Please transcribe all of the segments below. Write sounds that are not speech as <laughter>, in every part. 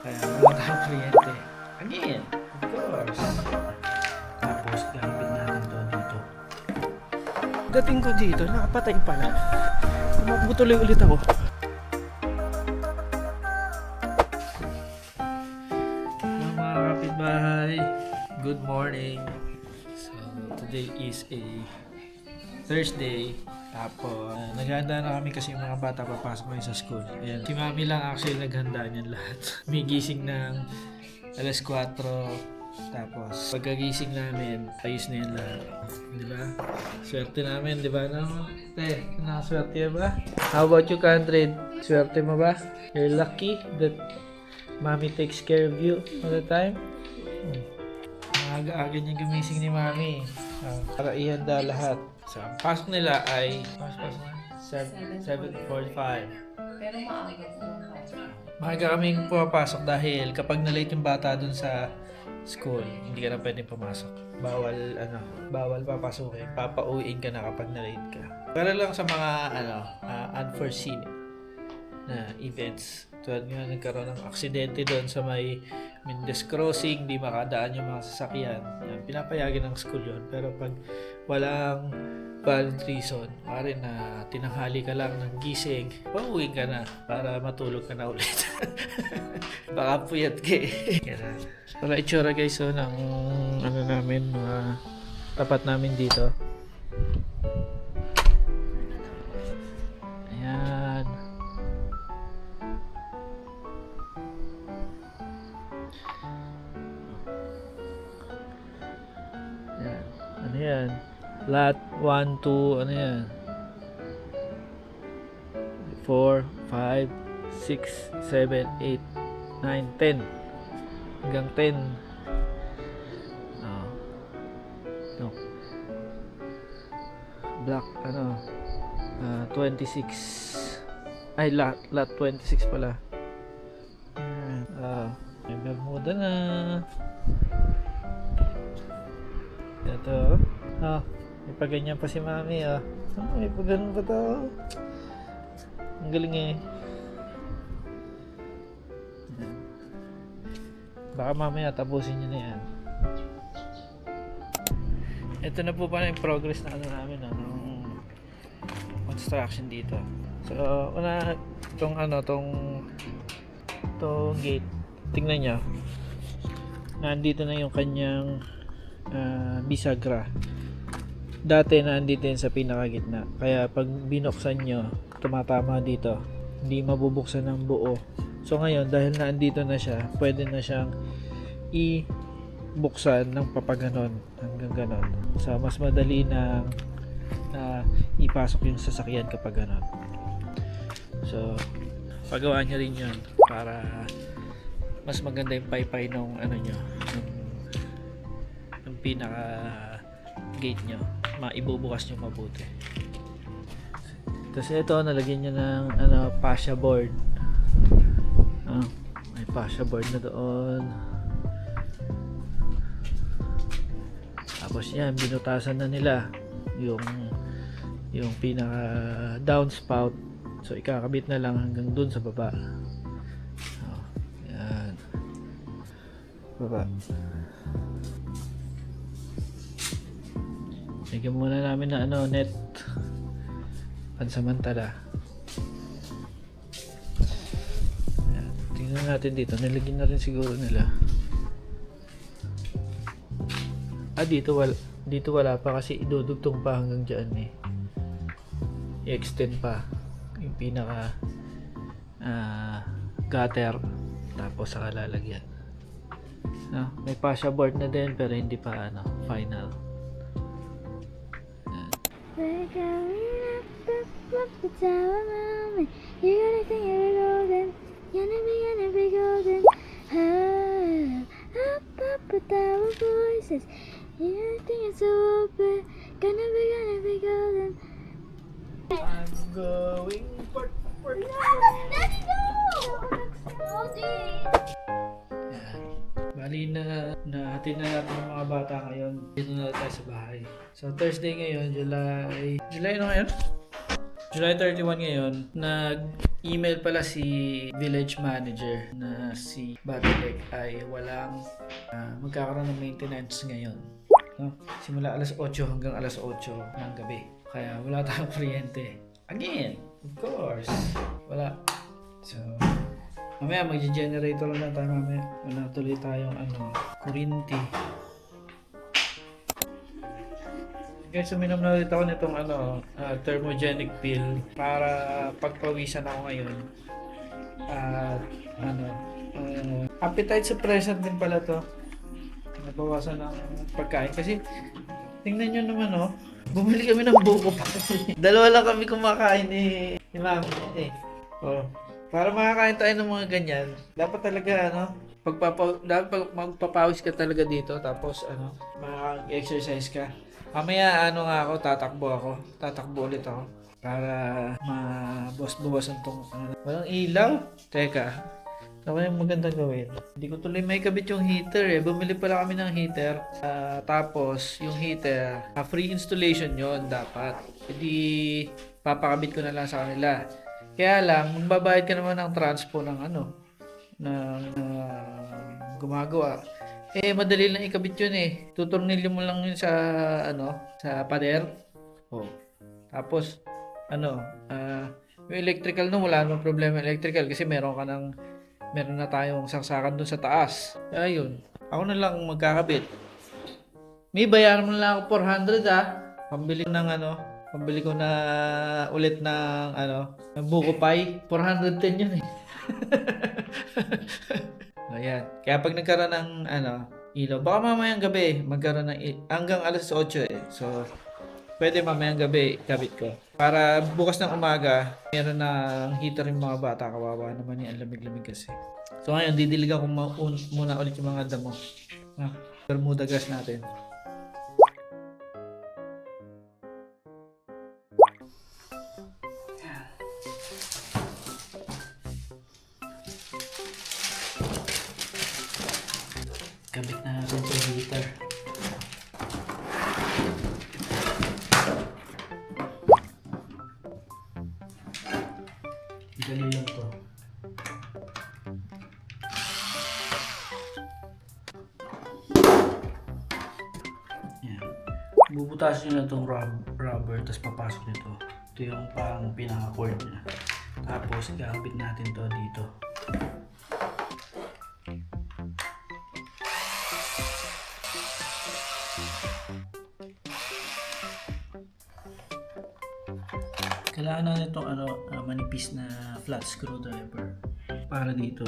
Kaya wala tayong kliyente. Again, of course. Tapos, gagawin natin to dito. Dating ko dito, nakapatay pala. Tumakbo tuloy ulit ako. Hello mga kapitbahay. Good morning. So, today is a Thursday. Tapos, uh, naghahanda na kami kasi yung mga bata papasok ngayon sa school. Ayan. Si mami lang actually naghanda niyan lahat. <laughs> May gising ng alas 4. Tapos, pagkagising namin, ayos na yan lahat. Di ba? Swerte namin, di ba? No? Te, nakaswerte ba? How about you, Kandred? Swerte mo ba? You're lucky that mommy takes care of you all the time? Hmm. Maaga-aga niyang gumising ni mami. Ah, para ihanda lahat. So, ang pasok nila ay... Pasok, pasok na? 7.45. Pero maaga po. Maaga kaming pumapasok dahil kapag na-late yung bata dun sa school, hindi ka na pwedeng pumasok. Bawal, ano, bawal papasukin. Papauwiin ka na kapag na-late ka. Pero lang sa mga, ano, ah, unforeseen na events. Tulad nga nagkaroon ng aksidente doon sa may Mendes Crossing, di makadaan yung mga sasakyan. Yan, pinapayagan ng school yon Pero pag walang valid reason, pare na tinanghali ka lang ng gising, pauwi ka na para matulog ka na ulit. <laughs> Baka puyat ka eh. Wala itsura guys so, ng ano namin, mga tapat namin dito. Ano yan? Lot 1, 2, ano yan? 4, 5, 6, 7, 8, 9, 10. Hanggang 10. Oh. No. Black, ano? ah, 26. Ay, lot, lot 26 pala. Ah, may Bermuda na. Ito. Ah, may paganyan pa si mami ah. Ah, may paganon pa to. Ang galing eh. Baka mamaya tapusin nyo na yan. Ito na po pala yung progress na ano namin ano, construction dito. So, una tong ano, tong tong gate. Tingnan nyo. Nandito na yung kanyang ah, bisagra. Dati nandito yan sa pinakagitna. Kaya pag binuksan nyo, tumatama dito. Hindi mabubuksan ng buo. So ngayon, dahil naandito na siya, pwede na siyang i-buksan ng papaganon hanggang ganon. So mas madali na na ipasok yung sasakyan kapag ganon. So, pagawaan nyo rin yun para mas maganda yung paypay nung ano nyo, nung pinaka gate nyo, maibubukas nyo mabuti. Tapos ito, nalagyan nyo ng ano, fascia board. Ah, may fascia board na doon. Tapos yan, binutasan na nila yung yung pinaka downspout. So ikakabit na lang hanggang dun sa baba. Oh, yan. Baba. Lagyan muna namin na ano, net pansamantala. Ayan. Tingnan natin dito. Nilagyan na rin siguro nila. Ah, dito wala, dito wala pa kasi idudugtong pa hanggang dyan eh. I-extend pa yung pinaka ah, gutter tapos saka lalagyan. No, may fascia board na din pero hindi pa ano, final. We're going up, up, up the tower, mommy. You're gonna think you're golden. Gonna be, gonna be golden. Up, up, up with our voices. You're gonna think it's so open. Gonna be, gonna be golden. I'm going for, for, Daddy, go! Ayan. Bali na natin na natin ang mga bata ngayon. Dito na tayo sa bahay. So Thursday ngayon, July... July ano ngayon? July 31 ngayon, nag-email pala si village manager na si Batilek ay walang ah, magkakaroon ng maintenance ngayon. No? Simula alas 8 hanggang alas 8 ng gabi. Kaya wala tayong <laughs> kuryente. Again, of course. Wala. So, mamaya mag-generator lang tayo mamaya. Wala tuloy tayong ano, kuryente. Guys, uminom na ulit ako nitong ano, ah, thermogenic pill para pagpawisan ako ngayon. At ano, ah, appetite suppressant din pala to. Nabawasan ng pagkain kasi tingnan nyo naman oh, bumili kami ng buko pa. <laughs> Dalawa lang kami kumakain ni, ni mami eh. Oh, para makakain tayo ng mga ganyan, dapat talaga ano, pagpapa dapat magpapawis ka talaga dito tapos ano, mag-exercise ka. Mamaya ano nga ako, tatakbo ako. Tatakbo ulit ako. Para mabawas-bawasan tong ano. Walang ilaw. Teka. Ano yung maganda gawin? Hindi ko tuloy may kabit yung heater eh. Bumili pala kami ng heater. Ah, tapos, yung heater, ah, free installation yon dapat. Hindi papakabit ko na lang sa kanila. Kaya lang, magbabayad ka naman ng transpo ng ano, ng ah, gumagawa. Eh, madali lang ikabit yun eh. Tutornilyo mo lang yun sa, ano, sa pader. Oh. Tapos, ano, ah, yung electrical no, wala namang problema electrical kasi meron ka ng, meron na tayong saksakan dun sa taas. Kaya yun, ako na lang magkakabit. May bayaran mo lang ako 400 ah. Pambili ng ano, pambili ko na ulit ng ano, ng buko pie. 410 yun eh. <laughs> Ayan. Kaya pag nagkaroon ng ano, ilaw, baka mamayang gabi magkaroon ng i- hanggang alas 8 eh. So, pwede mamayang gabi kabit ko. Para bukas ng umaga, meron na heater yung mga bata. Kawawa naman yung lamig-lamig kasi. So ngayon, didiligan ko muna ulit yung mga damo. Ah, Bermuda grass natin. Kabit na natin yung heater. Dali lang to. Yan. Bubutasin nyo na itong rub- rubber, tapos papasok nito. Ito yung pang pinaka-cord niya. Tapos, ikakabit natin to dito. Flat screwdriver para dito.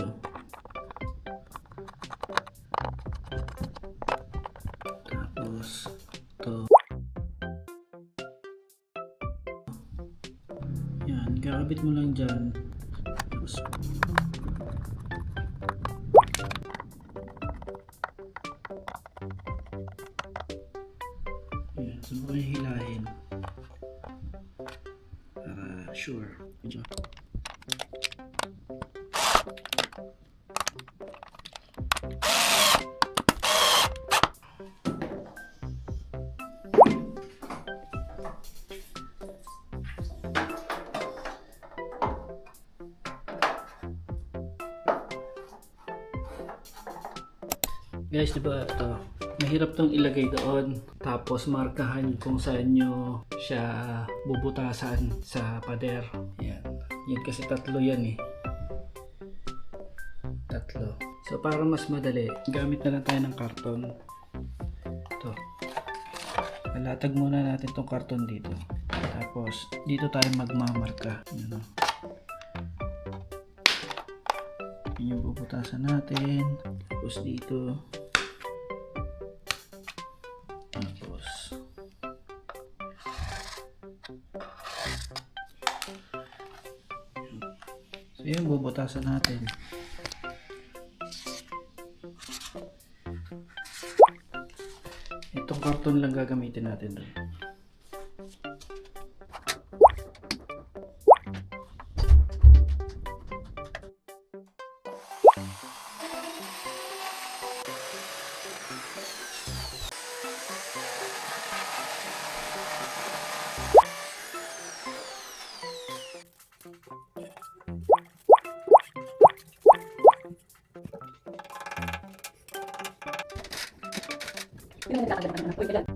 Tapos, to. Yan, kakabit mo lang dyan. Tapos, yan, kayo hilahin. Para sure. Medyo. Guys, di ba ito? Mahirap tong ilagay doon. Tapos markahan kung saan nyo siya bubutasan sa pader. Yan. Yan kasi tatlo yan eh. Tatlo. So para mas madali, gamit na lang tayo ng karton. Ito. Nalatag muna natin tong karton dito. Tapos dito tayo magmamarka. Yan o. Yan yung bubutasan natin. Tapos dito. Bubutasan natin. Itong karton lang gagamitin natin doon. Ayun na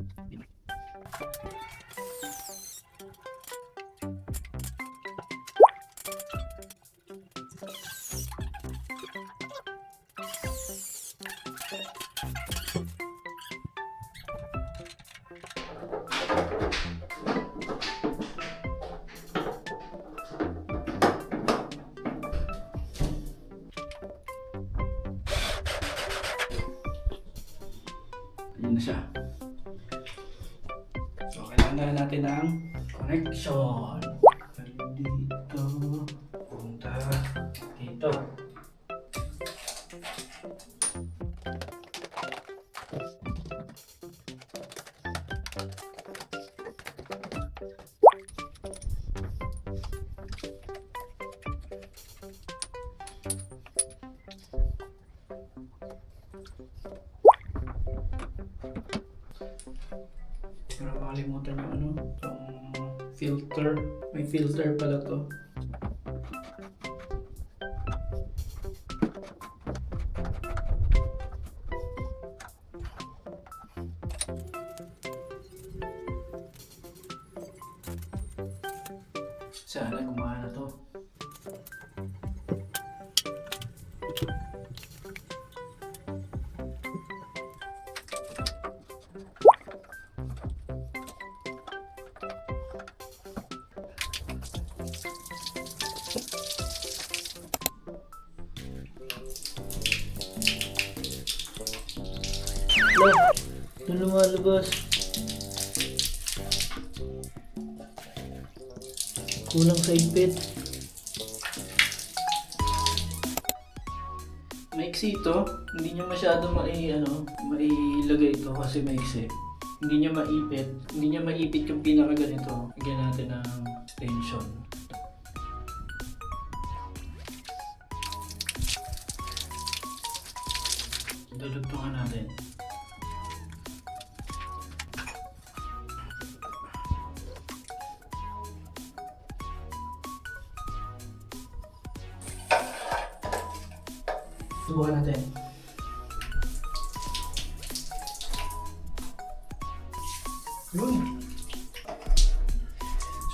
natin ng connection. Para makalimutan yung ano, yung filter. May filter pala to. Wala. Doon lumalabas. Kulang sa ipit. Maiksi ito. Hindi niya masyado mai, ano, mailagay ito kasi maiksi. Hindi niya maipit. Hindi niya maipit yung pinaka ganito. Lagyan natin ng extension.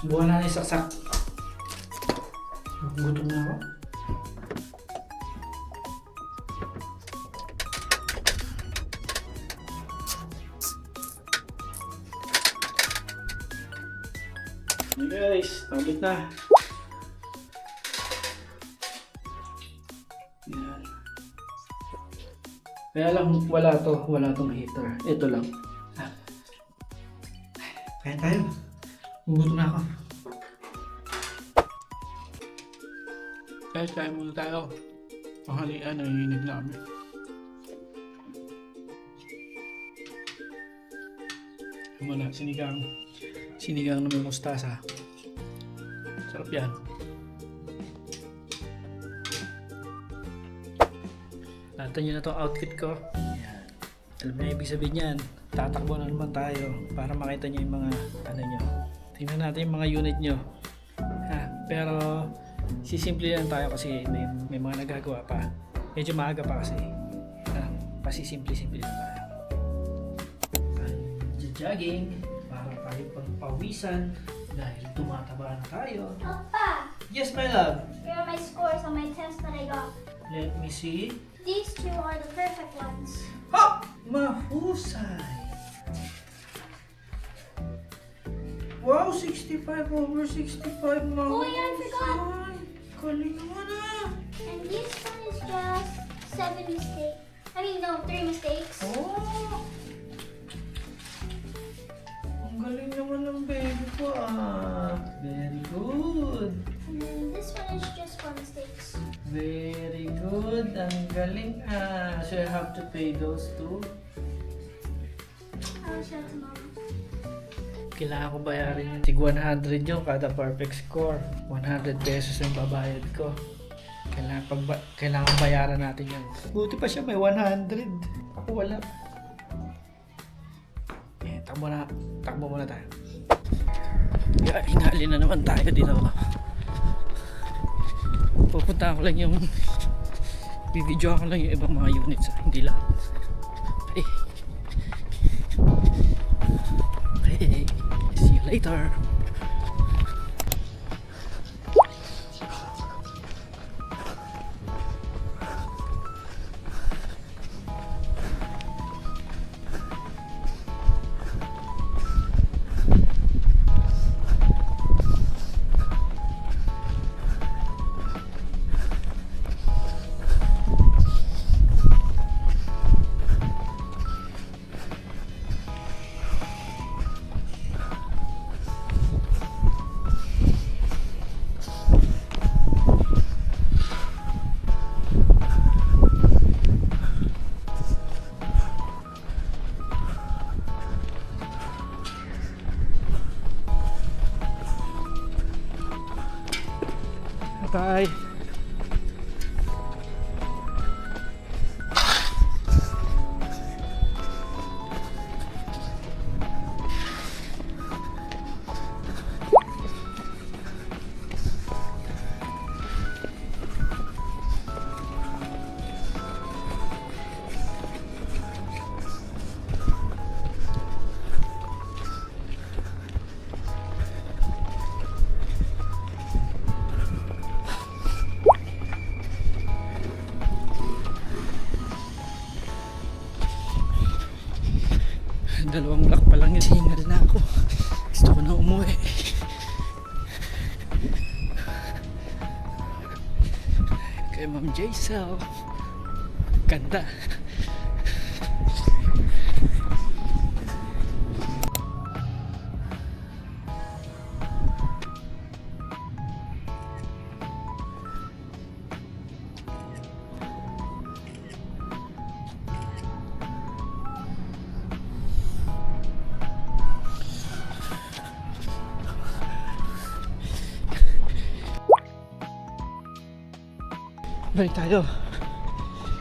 Subukan natin saksak. Gutom na ako. Hey guys, tablet na. Yan. Kaya lang wala to, wala tong heater. Ito lang. Ah. Kaya tayo. Gugutom na ako. Guys, kain muna tayo. Panghalian, nanginginig na kami. Muna, sinigang. Sinigang na may mustasa. Sarap yan. Nakita nyo na tong outfit ko. Yan. Alam na ibig sabihin yan. Tatakbo na naman tayo para makita nyo yung mga ano nyo. Tingnan natin yung mga unit nyo. Ha, pero sisimple lang tayo kasi may, may mga nagagawa pa. Medyo maaga pa kasi. Ha, pasisimple-simple lang tayo. Jogging para tayo pagpawisan dahil tumataba na tayo. Papa, Yes, my love. here are my scores on my test that I got. Let me see. These two are the perfect ones. Ha! Mahusay! Wow, 65 over 65 mahusay! Oh, yeah, I forgot. Galing naman ah! And this one is just seven mistakes. I mean, no, three mistakes. Oh! Ang galing naman ng baby ko ah! Very good! And then this one is just four mistakes. Very good! Ang galing ah! So I have to pay those two? I will show it to mom. Kailangan ko bayarin yung tig 100 yung kada perfect score. 100 pesos yung babayad ko. Kailangan, pag kailangan bayaran natin yan. Buti pa siya may 100. Ako wala. Eh, takbo na. Takbo muna tayo. Yeah, hinali na naman tayo dito. Pupunta ko lang yung Bibidyo ko lang yung ibang mga units. ah, Hindi lahat. Later. Jaisel. Ganda. Balik tayo.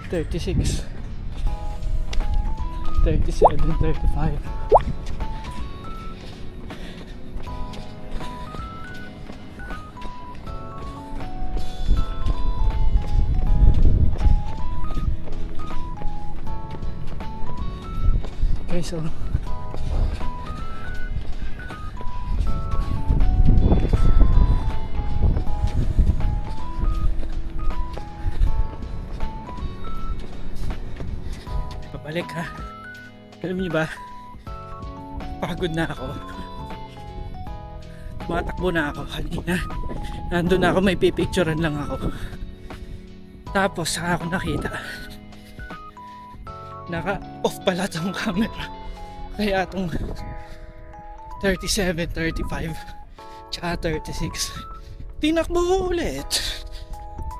36. 37, 35. Okay, so Pagod na ako. Tumatakbo na ako kanina. Nandun na ako, may pipicturean lang ako. Tapos saka ako nakita. Naka-off pala tong camera. Kaya tong 37, 35, tsaka 36. Tinakbo ulit.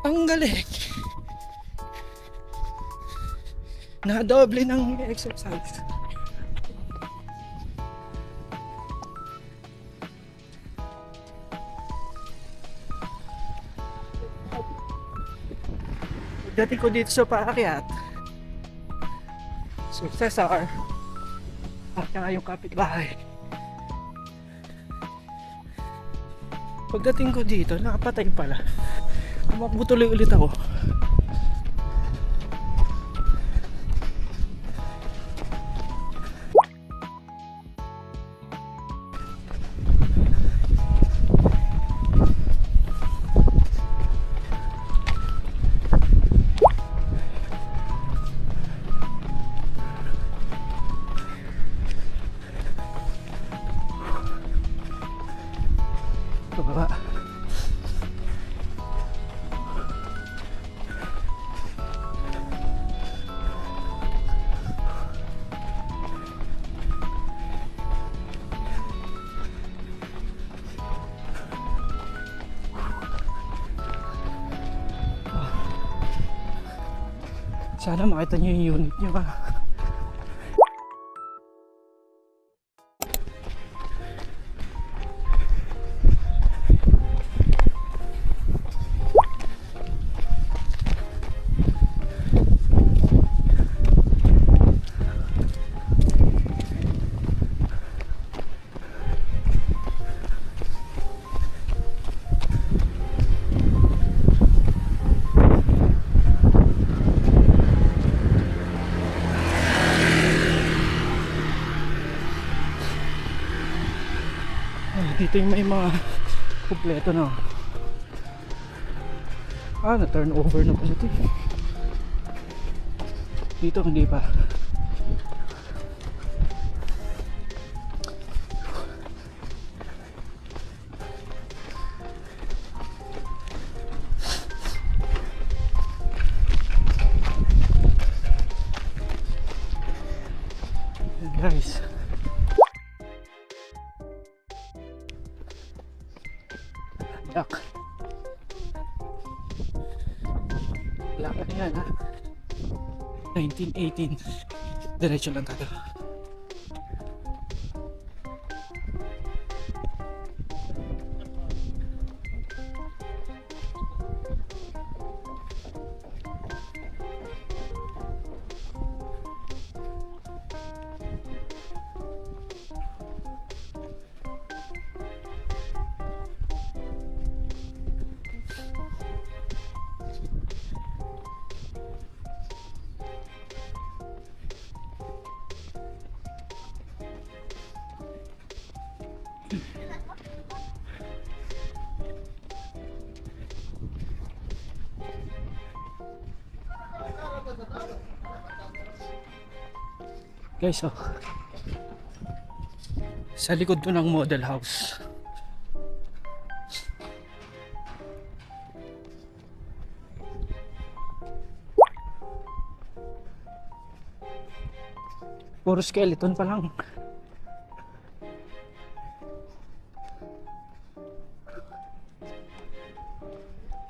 Ang galing. Nadoble ng exercise. Dati ko dito sa paakyat. So, Cesar. At saka yung kapitbahay. Pagdating ko dito, nakapatay pala. Tumakbo ulit ako. Sana makita niyo yung unit niyo ha. Dito yung may mga <laughs> kumpleto na. Ah, na turn over na pala ito. Dito hindi pa. Na yan ha. 1918. Diretso lang tayo. Guys, oh. Sa likod to ng model house. Puro skeleton pa lang.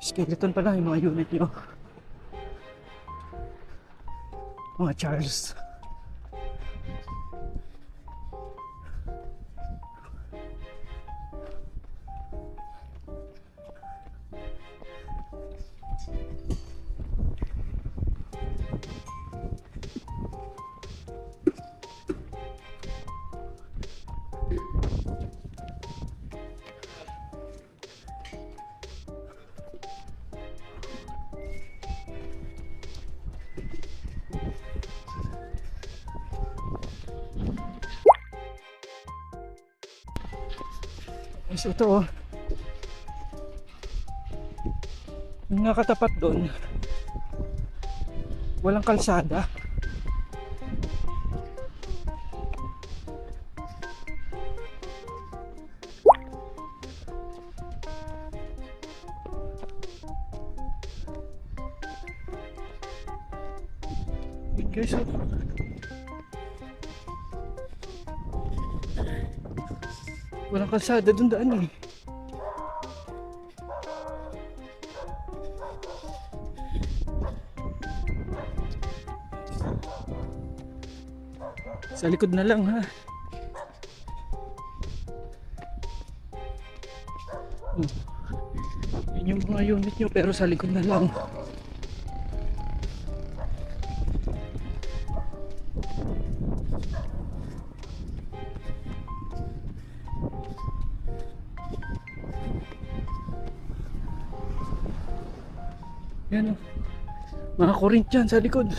Skeleton pa lang yung mga unit nyo. Mga Charles. Guys, ito oh. Yung nakatapat doon, walang kalsada. Kalsada doon daan eh. Sa likod na lang ha. Hmm. Yun yung mga unit nyo pero sa likod na lang. Mga Corinthian sa likod.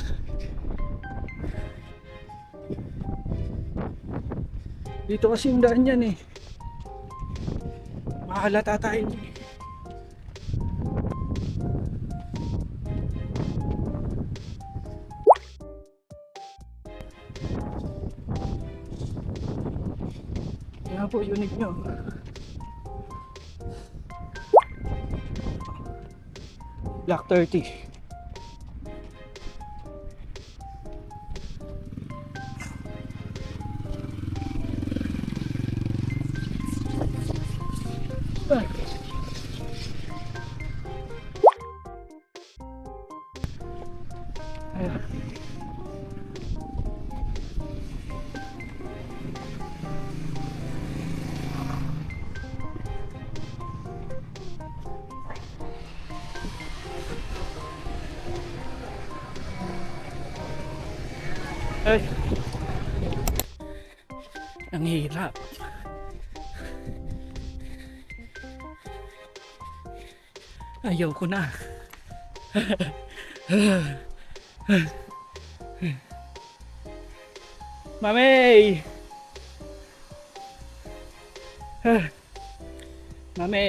Dito kasi yung daan yan eh. Mahalata tayo. Yan po, unit nyo. Black 30. Ay. Ayan. Ay. Ang hirap. Ayaw ko na. Mami! Mami!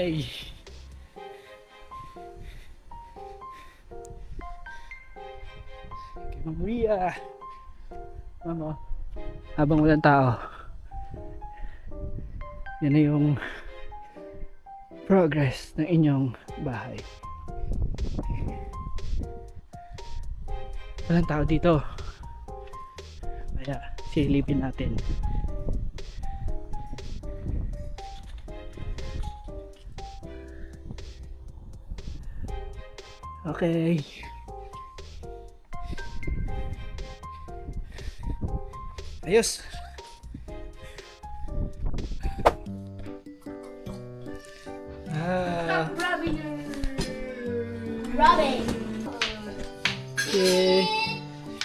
Kay Ma'am Ria! Mama, habang walang tao, yan na yung progress ng inyong bahay. Walang tao dito. Kaya silipin natin. Okay. Ayos.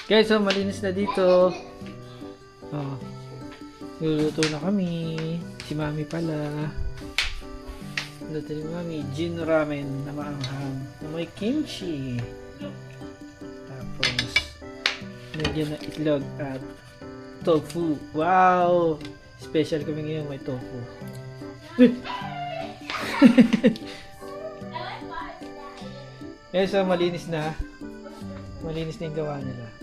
Guys, so malinis na dito. Oh. Luluto na kami. Si Mami pala. Luto ni Mami. Gin ramen na maanghang. Na may kimchi. Tapos, medyo na itlog at tofu. Wow! Special kami ngayon. May tofu. <laughs> Yes, so malinis na. Malinis na yung gawa nila.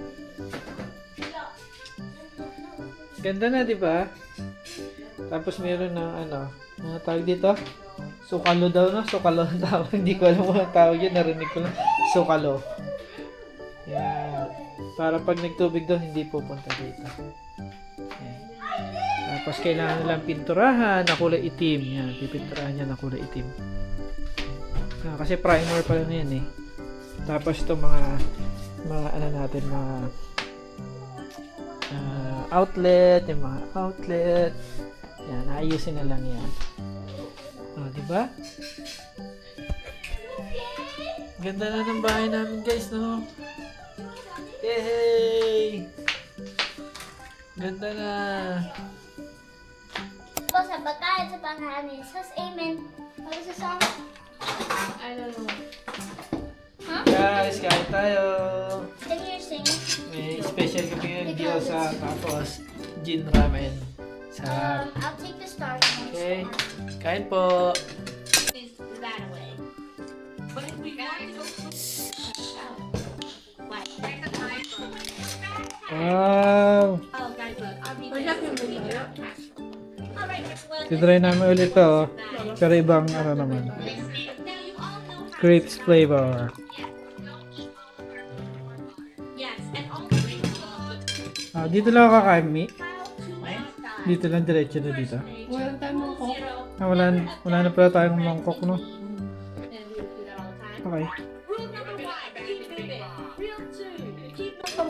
Ganda na, di ba? Tapos meron ng ano, mga tawag dito. Sukalo daw, no? Sukalo <laughs> ang tawag. Hindi ko alam kung ang tawag yun. Narinig ko lang. Sukalo. Yan. Para pag nagtubig doon, hindi pupunta dito. Yan. Tapos kailangan nilang pinturahan na kulay itim. Yan, pipinturahan niya na kulay itim. Ah, kasi primer pa lang yan eh. Tapos itong mga mga ano natin, mga outlet, yung mga outlet. Yan, ayusin na lang yan. Oh, di ba? Ganda na ng bahay namin, guys, no? Yay! Ganda na. Po sa pagkain sa panghamin. Sus, amen. Pag sa song. I don't know. Guys, kain tayo. Can you sing? Special kami yung gyoza, tapos gin ramen. Sa Um, I'll take the star. Okay. Kain po. That? Wow! Be Wala yung video. Alright, well, Titry namin ulit to. Pero ibang ano naman. Grapes flavor. Ah, dito lang ako kakain, Mi. Dito lang, diretso na dito. Walang tayo mong coke. Ah, wala, wala na pala tayong mangkok, no? Okay.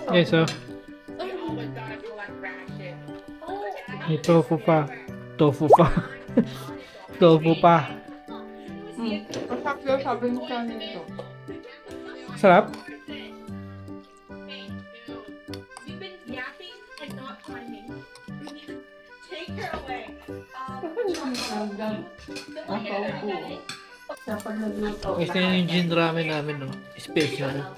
Okay, so, may tofu pa. Tofu pa. <laughs> tofu pa. Masarap yun, sabi mo sa nito. Sarap? Ang kaupo. Kapag nagluto. Yun yung gin ramen namin, no? Special.